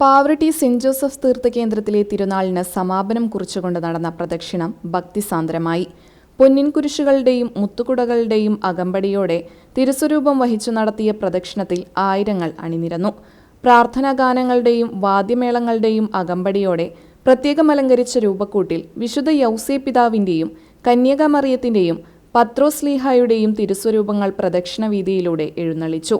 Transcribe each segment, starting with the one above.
Pavaratti saint Joseph തീർത്ഥ കേന്ദ്രത്തിലെ തിരുനാളിന് സമാപനം കുറിച്ചുകൊണ്ട് നടന്ന പ്രദക്ഷിണം ഭക്തിസാന്ദ്രമായി. പൊന്നിൻ കുരിശുകളുടെയും മുത്തുകുടകളുടെയും അകമ്പടിയോടെ തിരുസ്വരൂപം വഹിച്ചു നടത്തിയ പ്രദക്ഷിണത്തിൽ ആയിരങ്ങൾ അണിനിരന്നു. പ്രാർത്ഥനാ ഗാനങ്ങളുടെയും വാദ്യമേളങ്ങളുടെയും അകമ്പടിയോടെ പ്രത്യേകം അലങ്കരിച്ച രൂപക്കൂട്ടിൽ വിശുദ്ധ യൗസേ പിതാവിന്റെയും കന്യകാമറിയത്തിന്റെയും പത്രോസ്ലീഹായുടെയും തിരുസ്വരൂപങ്ങൾ പ്രദക്ഷിണ വീതിയിലൂടെ എഴുന്നള്ളിച്ചു.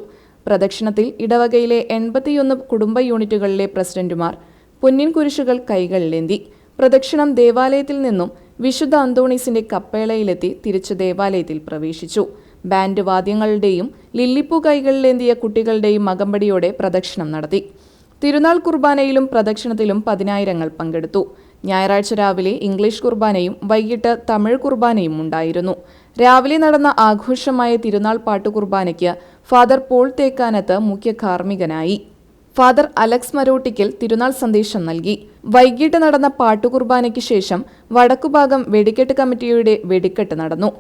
പ്രദക്ഷിണത്തിൽ ഇടവകയിലെ എൺപത്തിയൊന്ന് കുടുംബ യൂണിറ്റുകളിലെ പ്രസിഡന്റുമാർ പൊന്നിൻ കുരിശുകൾ കൈകളിലേന്തി പ്രദക്ഷിണം ദേവാലയത്തിൽ നിന്നും വിശുദ്ധ അന്തോണീസിന്റെ കപ്പേളയിലെത്തി തിരിച്ച് ദേവാലയത്തിൽ പ്രവേശിച്ചു. ബാൻഡ് വാദ്യങ്ങളുടെയും ലില്ലിപ്പൂ കൈകളിലേന്തിയ കുട്ടികളുടെയും അകമ്പടിയോടെ പ്രദക്ഷിണം നടത്തി. തിരുനാൾ കുർബാനയിലും പ്രദക്ഷിണത്തിലും പതിനായിരങ്ങൾ പങ്കെടുത്തു. ഞായറാഴ്ച രാവിലെ ഇംഗ്ലീഷ് കുർബാനയും വൈകിട്ട് തമിഴ് കുർബാനയും ഉണ്ടായിരുന്നു. രാവിലെ നടന്ന ആഘോഷമായ തിരുനാൾ പാട്ടുകുർബാനയ്ക്ക് ഫാദർ പോൾ തേക്കാനത്ത് മുഖ്യ കാർമ്മികനായി. ഫാദർ അലക്സ് മരോട്ടിക്കൽ തിരുനാൾ സന്ദേശം നൽകി. വൈകിട്ട് നടന്ന പാട്ടുകുർബാനയ്ക്ക് ശേഷം വടക്കുഭാഗം വെടിക്കെട്ട് കമ്മിറ്റിയുടെ വെടിക്കെട്ട് നടന്നു.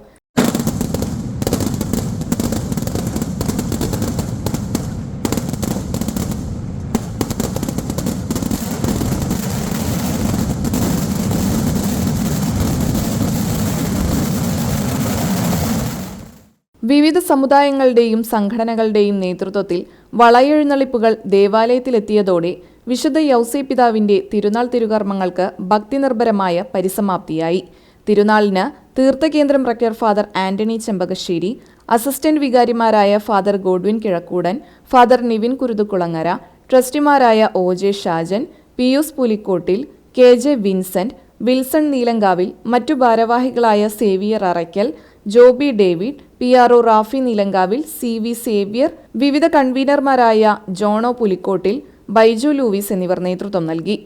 വിവിധ സമുദായങ്ങളുടെയും സംഘടനകളുടെയും നേതൃത്വത്തിൽ വളയെഴുന്നള്ളിപ്പുകൾ ദേവാലയത്തിലെത്തിയതോടെ വിശുദ്ധ യൗസേ പിതാവിന്റെ തിരുനാൾ തിരുകർമ്മങ്ങൾക്ക് ഭക്തിനിർഭരമായ പരിസമാപ്തിയായി. തിരുനാളിന് തീർത്ഥകേന്ദ്രം rector father Antony Chembakassery assistant വികാരിമാരായ father Godwin Kizhakkoodan father Nivin Kuruthukulangara ട്രസ്റ്റിമാരായ O J Shajan Pius Pulikottil K J Vincent Wilson Neelankavil മറ്റു ഭാരവാഹികളായ Xavier Arakkal Joby David P R O Rafi Nilankavil C V Xavier വിവിധ കൺവീനർമാരായ ജോണോ Pulikottil Baiju Louis എന്നിവർ നേതൃത്വം നൽകി.